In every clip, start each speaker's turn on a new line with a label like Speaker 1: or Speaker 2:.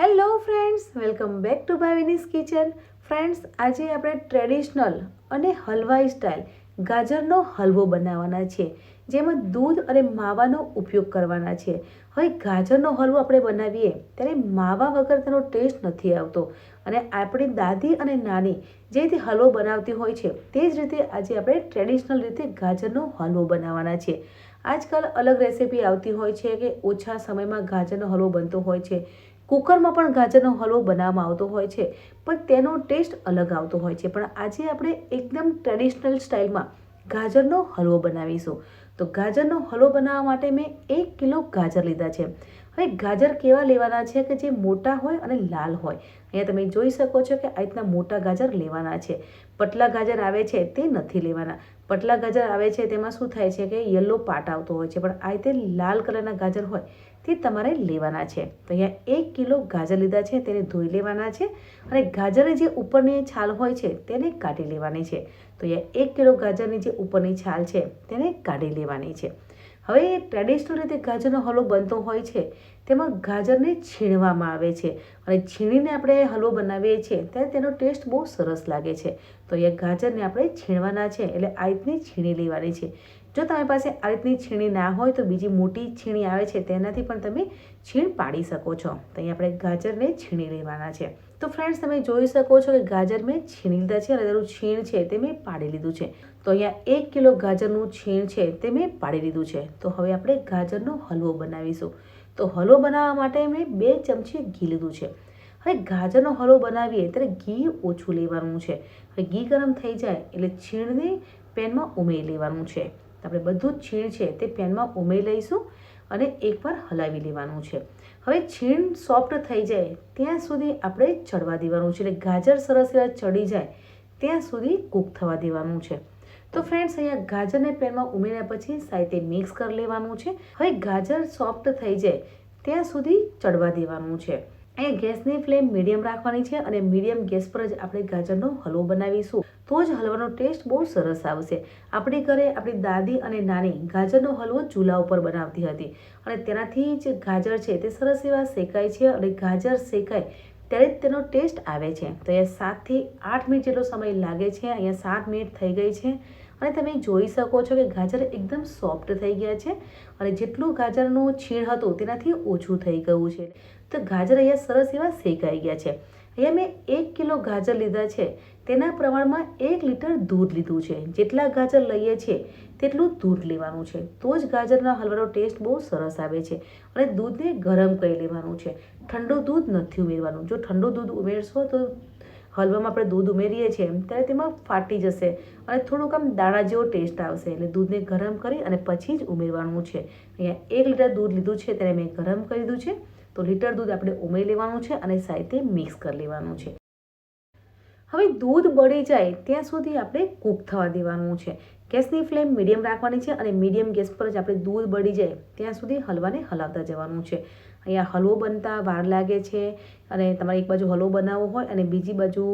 Speaker 1: Hello friends, welcome back to Bhavini's kitchen. Friends, આજે આપણે traditional અને હલવાઈ સ્ટાઇલ ગાજરનો હલવો બનાવવાના છે, જેમાં દૂધ અને માવાનો ઉપયોગ કરવાના છે. હવે ગાજરનો હલવો આપણે બનાવીએ, ત્યારે માવા વગર તેનો ટેસ્ટ નથી આવતો. અને આપણી દાદી અને નાની જે રીતે હલવો બનાવતી હોય છે, તે જ રીતે આજે આપણે ટ્રેડિશનલ રીતે ગાજરનો હલવો બનાવવાના છે. આજકાલ અલગ રેસીપી આવતી હોય છે કે ઓછા સમયમાં ગાજરનો હલવો બનતો હોય છે. કુકરમાં પણ ગાજરનો હલવો બનાવવામાં આવતો હોય છે, પણ તેનો ટેસ્ટ અલગ આવતો હોય છે. પણ આજે આપણે એકદમ ટ્રેડિશનલ સ્ટાઇલમાં ગાજરનો હલવો બનાવીશું. તો ગાજરનો હલવો બનાવવા માટે મેં એક કિલો ગાજર લીધા છે. હવે ગાજર કેવા લેવાના છે કે જે મોટા હોય અને લાલ હોય? અહીંયા તમે જોઈ શકો છો કે આ રીતના મોટા ગાજર લેવાના છે. પટલા ગાજર આવે છે તે નથી લેવાના. પટલા ગાજર આવે છે તેમાં શું થાય છે કે યલો પાટ આવતો હોય છે. પણ આ રીતે લાલ કલરના ગાજર હોય તે તમારે લેવાના છે. તો અહીંયા એક કિલો ગાજર લીધા છે તેને ધોઈ લેવાના છે અને ગાજરની જે ઉપરની છાલ હોય છે તેને કાઢી લેવાની છે. તો અહીંયા એક કિલો ગાજરની જે ઉપરની છાલ છે તેને કાઢી લેવાની છે. હવે ટ્રેડિશનલ રીતે ગાજરનો હલવો બનતો હોય છે, તેમાં ગાજરને છીણવામાં આવે છે અને છીણીને આપણે હલવો બનાવીએ છીએ, ત્યારે તેનો ટેસ્ટ બહુ સરસ લાગે છે. તો અહીંયા ગાજરને આપણે છીણવાના છે, એટલે આ રીતની છીણી લેવાની છે. જો તમારી પાસે આ રીતની છીણી ના હોય તો બીજી મોટી છીણી આવે છે તેનાથી પણ તમે છીણ પાડી શકો છો. તો અહીં આપણે ગાજરને છીણી લેવાના છે. તો ફ્રેન્ડ્સ તમે જોઈ શકો છો કે ગાજર મેં છીણી લીધા છે અને તેનું છીણ છે તે મેં પાડી લીધું છે. તો અહીંયા એક કિલો ગાજરનું છીણ છે તે મેં પાડી લીધું છે. તો હવે આપણે ગાજરનો હલવો બનાવીશું. તો હલવો બનાવવા માટે મેં બે ચમચી ઘી લીધું છે. હવે ગાજરનો હલવો બનાવીએ ત્યારે ઘી ઓછું લેવાનું છે. હવે ઘી ગરમ થઈ જાય એટલે છીણને પેનમાં ઉમેરી લેવાનું છે. આપણે બધું જ છીણ છે તે પેનમાં ઉમેરી લઈશું અને એકવાર હલાવી લેવાનું છે. હવે છીણ સોફ્ટ થઈ જાય ત્યાં સુધી આપણે ચડવા દેવાનું છે. એટલે ગાજર સરસ એવા ચડી જાય ત્યાં સુધી કૂક થવા દેવાનું છે. તો ફ્રેન્ડ્સ અહીંયા ગાજરને પેનમાં ઉમેર્યા પછી સાઈતે મિક્સ કરી લેવાનું છે. હવે ગાજર સોફ્ટ થઈ જાય ત્યાં સુધી ચડવા દેવાનું છે. અહીંયા ગેસની ફ્લેમ મીડિયમ રાખવાની છે અને મીડિયમ ગેસ પર જ આપણે ગાજરનો હલવો બનાવીશું. તો જ હલવાનો ટેસ્ટ બહુ સરસ આવશે. આપણી ઘરે આપણી દાદી અને નાની ગાજરનો હલવો ચૂલા ઉપર બનાવતી હતી અને તેનાથી જ ગાજર છે તે સરસ એવા શેકાય છે અને ગાજર શેકાય ત્યારે જ તેનો ટેસ્ટ આવે છે. તો અહીંયા સાતથી આઠ મિનિટ જેટલો સમય લાગે છે, અહીંયા સાત મિનિટ થઈ ગઈ છે અને તમે જોઈ શકો છો કે ગાજર એકદમ સોફ્ટ થઈ ગયા છે અને જેટલું ગાજરનું છીણ હતું તેનાથી ઓછું થઈ ગયું છે. તો ગાજર અહીંયા સરસ એવા શેકાઈ ગયા છે. અહીંયા મેં એક કિલો ગાજર લીધા છે. તેના પ્રમાણમાં એક લીટર દૂધ લીધું છે. જેટલા ગાજર લઈએ છીએ, તેટલું દૂધ લેવાનું છે. તો જ ગાજરના હલવાનો ટેસ્ટ બહુ સરસ આવે છે અને દૂધને ગરમ કરી લેવાનું છે. ઠંડુ દૂધ નથી ઉમેરવાનું. જો ઠંડુ દૂધ ઉમેરશો તો હલવામાં આપણે દૂધ ઉમેરીએ છીએ, ત્યારે તેમાં ફાટી જશે અને થોડુંક આમ દાણા જેવો ટેસ્ટ આવશે. એટલે દૂધને ગરમ કરી અને પછી જ ઉમેરવાનું છે. અહીંયા એક લીટર દૂધ લીધું છે ત્યારે મેં ગરમ કરી દીધું છે. તો લીટર દૂધ આપણે ઉમેરી લેવાનું છે અને સાથે મિક્સ કરી લેવાનું છે. હવે દૂધ બળી જાય ત્યાં સુધી આપણે કૂક થવા દેવાનું છે. ગેસની ફ્લેમ મીડિયમ રાખવાની છે અને મીડિયમ ગેસ પર જ આપણે દૂધ બળી જાય ત્યાં સુધી હલવાને હલાવતા જવાનું છે. અહીંયા હલવો બનતા વાર લાગે છે અને તમારે એક બાજુ હલવો બનાવવો હોય અને બીજી બાજુ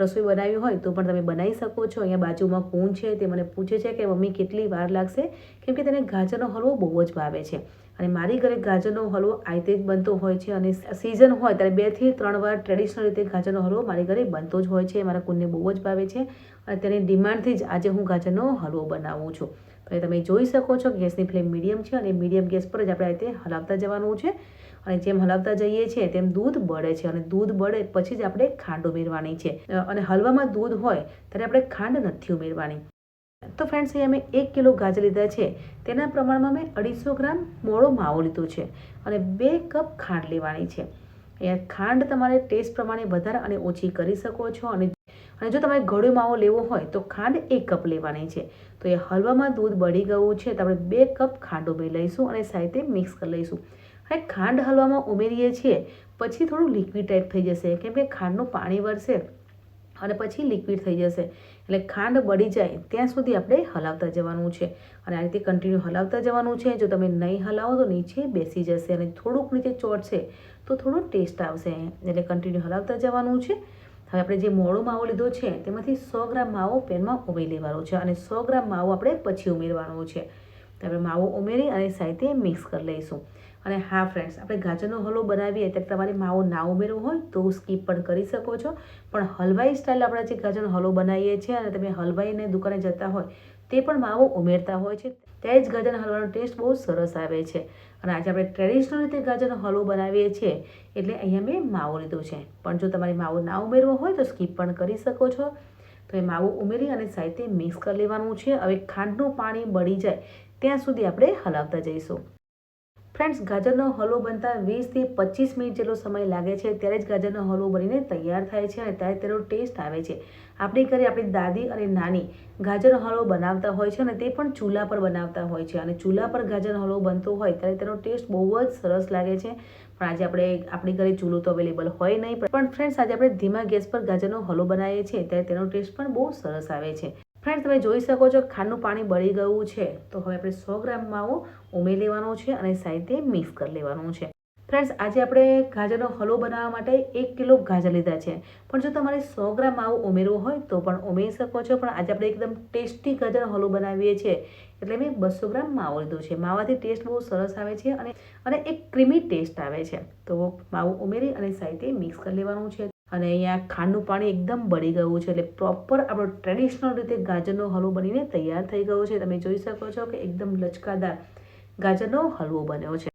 Speaker 1: રસોઈ બનાવી હોય તો પણ તમે બનાવી શકો છો. અહીંયા બાજુમાં કોણ છે તે મને પૂછે છે કે મમ્મી કેટલી વાર લાગશે? કેમ કે તેને ગાજરનો હલવો બહુ જ ભાવે છે. અને મારી ઘરે ગાજરનો હલવો આયતે જ બનતો હોય છે અને સિઝન હોય ત્યારે બેથી ત્રણ વાર ટ્રેડિશનલ રીતે ગાજરનો હલવો મારી ઘરે બનતો જ હોય છે. મારા કુંડને બહુ જ ભાવે છે અને તેની ડિમાન્ડથી જ આજે હું ગાજરનો હલવો બનાવું છું. તો તમે જોઈ શકો છો ગેસની ફ્લેમ મીડિયમ છે અને મીડિયમ ગેસ પર જ આપણે આ રીતે હલાવતા જવાનું છે. અને જેમ હલાવતા જઈએ છીએ તેમ દૂધ બળે છે અને દૂધ બળે પછી જ આપણે ખાંડ ઉમેરવાની છે. અને હલવામાં દૂધ હોય ત્યારે આપણે ખાંડ નથી ઉમેરવાની. તો ફ્રેન્ડ્સ અહીંયા મેં એક કિલો ગાજર લીધા છે. તેના પ્રમાણમાં મેં અઢીસો ગ્રામ મોળો માવો લીધો છે અને બે કપ ખાંડ લેવાની છે. અહીંયા ખાંડ તમારે ટેસ્ટ પ્રમાણે વધારે અને ઓછી કરી શકો છો અને અને જો તમારે ઘડો માવો લેવો હોય તો ખાંડ એક કપ લેવાની છે. તો એ હલવામાં દૂધ બળી ગયું છે તો આપણે બે કપ ખાંડ ઉમેરી લઈશું અને સાથે મિક્સ કરી લઈશું. હવે ખાંડ હલવામાં ઉમેરીએ છીએ, પછી થોડું લિક્વિડ ટાઈપ થઈ જશે, કેમ કે ખાંડનું પાણી વરસે. અને પછી લિક્વિડ થઈ જશે. એટલે ખાંડ બળી જાય ત્યાં સુધી આપણે હલાવતા જવાનું છે. અને આ રીતે કન્ટિન્યુ હલાવતા જવાનું છે. જો તમે નહીં હલાવો તો નીચે બેસી જશે અને થોડુંક નીચે ચોટશે તો થોડો ટેસ્ટ આવશે. એટલે કન્ટિન્યુ હલાવતા જવાનું છે. હવે આપણે જે મોળો માવો લીધો છે તેમાંથી સો ગ્રામ માવો પેનમાં ઉમેરી લેવાનો છે અને સો ગ્રામ માવો આપણે પછી ઉમેરવાનો છે. તો આપણે માવો ઉમેરી અને સાથે મિક્સ કરી લઈશું. અને હા ફ્રેન્ડ્સ આપણે ગાજરનો હલવો બનાવીએ ત્યારે તમારે માવો ના ઉમેરવો હોય તો સ્કીપ પણ કરી શકો છો. પણ હલવાઈ સ્ટાઇલ આપણે જે ગાજરનો હલવો બનાવીએ છીએ અને તમે હલવાઈને દુકાને જતા હોય તે પણ માવો ઉમેરતા હોય છે. ત્યારે જ ગાજરના હલવાનો ટેસ્ટ બહુ સરસ આવે છે. અને આજે આપણે ટ્રેડિશનલ રીતે ગાજરનો હલવો બનાવીએ છીએ એટલે અહીંયા મેં માવો લીધો છે. પણ જો તમારે માવો ના ઉમેરવો હોય તો સ્કીપ પણ કરી શકો છો. તો એ માવો ઉમેરી અને સાથે મિક્સ કરી લેવાનું છે. હવે ખાંડનું પાણી બળી જાય ત્યાં સુધી આપણે હલાવતા જઈશું. ફ્રેન્ડ્સ, ગાજરનો હલવો બનતા વીસથી પચીસ મિનિટ જેટલો સમય લાગે છે, ત્યારે જ ગાજરનો હલવો બનીને તૈયાર થાય છે અને ત્યારે તેનો ટેસ્ટ આવે છે. આપણી ઘરે આપણી દાદી અને નાની ગાજરનો હલવો બનાવતા હોય છે અને તે પણ ચૂલા પર બનાવતા હોય છે. અને ચૂલા પર ગાજરનો હલવો બનતો હોય ત્યારે તેનો ટેસ્ટ બહુ જ સરસ લાગે છે. પણ આજે આપણે, આપણી ઘરે ચૂલો તો અવેલેબલ હોય નહીં, પણ ફ્રેન્ડ્સ, આજે આપણે ધીમા ગેસ પર ગાજરનો હલવો બનાવીએ છીએ, ત્યારે તેનો ટેસ્ટ પણ બહુ સરસ આવે છે. ફ્રેન્ડ તમે જોઈ શકો છો ખાંડનું પાણી બળી ગયું છે. તો હવે આપણે સો ગ્રામ માવો ઉમેરી લેવાનો છે અને સાઈડે મિક્સ કરી લેવાનું છે. ફ્રેન્ડ્સ આજે આપણે ગાજરનો હલવો બનાવવા માટે એક કિલો ગાજર લીધા છે. પણ જો તમારે સો ગ્રામ માવો ઉમેરવો હોય તો પણ ઉમેરી શકો છો. પણ આજે આપણે એકદમ ટેસ્ટી ગાજરનો હલવો બનાવીએ છીએ. એટલે મેં બસો ગ્રામ માવો લીધો છે. માવાથી ટેસ્ટ બહુ સરસ આવે છે અને અને એક ક્રીમી ટેસ્ટ આવે છે. તો માવો ઉમેરી અને સાઈડે મિક્સ કરી લેવાનું છે. અને અહીંયા ખાંડનું પાણી એકદમ બળી ગયું છે. એટલે પ્રોપર આપણો ટ્રેડિશનલ રીતે ગાજરનો હલવો બનીને તૈયાર થઈ ગયો છે. તમે જોઈ શકો છો કે એકદમ લચકાદાર ગાજરનો હલવો બન્યો છે.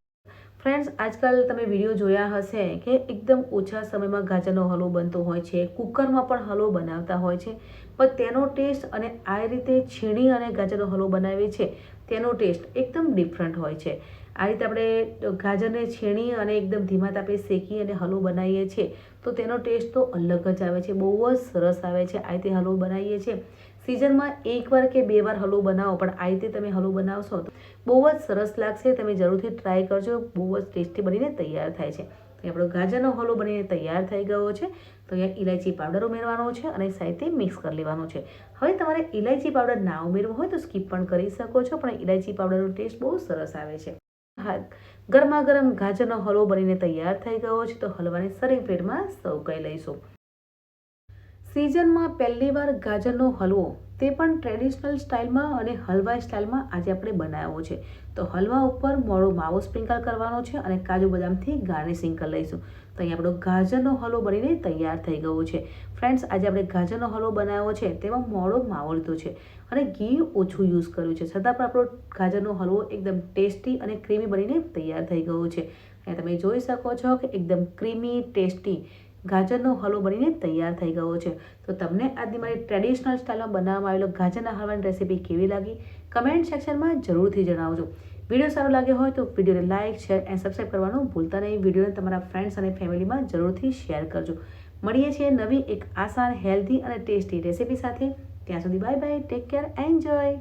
Speaker 1: ફ્રેન્ડ્સ આજકાલ તમે વીડિયો જોયા હશે કે એકદમ ઓછા સમયમાં ગાજરનો હલવો બનતો હોય છે, કુકરમાં પણ હલવો બનાવતા હોય છે, પણ તેનો ટેસ્ટ અને આ રીતે છીણી અને ગાજરનો હલવો બનાવીએ છે, તેનો ટેસ્ટ એકદમ ડિફરન્ટ હોય છે. આ રીતે આપણે ગાજરને છીણી અને એકદમ ધીમા તાપે શેકી અને હલવો બનાવીએ છીએ, તો તેનો ટેસ્ટ તો અલગ જ આવે છે, બહુ જ સરસ આવે છે, આ રીતે હલવો બનાવીએ છીએ. સિઝનમાં એકવાર કે બે વાર હલવો બનાવો, પણ આ રીતે તમે હલવો બનાવશો તો બહુ જ સરસ લાગશે. તમે જરૂરથી ટ્રાય કરજો, બહુ જ ટેસ્ટી બનીને તૈયાર થાય છે. તો આપણો ગાજરનો હલવો બનીને તૈયાર થઈ ગયો છે. તો અહીંયા ઇલાયચી પાવડર ઉમેરવાનો છે અને સાથે મિક્સ કરી લેવાનો છે. હવે તમારે ઇલાયચી પાવડર ના ઉમેરવો હોય તો સ્કીપ પણ કરી શકો છો, પણ ઇલાયચી પાવડરનો ટેસ્ટ બહુ સરસ આવે છે. હા, ગરમા ગરમ ગાજરનો હલવો બનીને તૈયાર થઈ ગયો છે, તો હલવાને સરિંગ પ્લેટમાં સર્વ કરી લઈશું. સિઝનમાં પહેલી વાર ગાજરનો હલવો, તે પણ ટ્રેડિશનલ સ્ટાઇલમાં અને હલવા સ્ટાઇલમાં આજે આપણે બનાવ્યો છે. તો હલવા ઉપર મોડો માવો સ્પ્રિંકલ કરવાનો છે અને કાજુ બદામથી ગાર્નિશિંગ કરી લઈશું. તો અહીં આપણો ગાજરનો હલવો બનીને તૈયાર થઈ ગયો છે. ફ્રેન્ડ્સ, આજે આપણે ગાજરનો હલવો બનાવ્યો છે, તેમાં મોડો માવો લીધો છે અને ઘી ઓછું યુઝ કર્યું છે. છતાં પણ આપણો ગાજરનો હલવો એકદમ ટેસ્ટી અને ક્રીમી બનીને તૈયાર થઈ ગયો છે. અને તમે જોઈ શકો છો કે એકદમ ક્રીમી, ટેસ્ટી ગાજરનો હલવો બનીને તૈયાર થઈ ગયો છે. તો તમને આજની મારી ટ્રેડિશનલ સ્ટાઇલમાં બનાવવામાં આવેલો ગાજરના હલવાની રેસીપી કેવી લાગી? કમેન્ટ સેક્શનમાં જરૂરથી જણાવજો. વીડિયો સારો લાગ્યો હોય તો વિડીયોને લાઇક શેર એન્ડ સબસ્ક્રાઈબ કરવાનું ભૂલતા નહીં. વિડીયોને તમારા ફ્રેન્ડ્સ અને ફેમિલીમાં જરૂરથી શેર કરજો. મળીએ છીએ નવી એક આસાન હેલ્ધી અને ટેસ્ટી રેસીપી સાથે. ત્યાં સુધી bye bye take care enjoy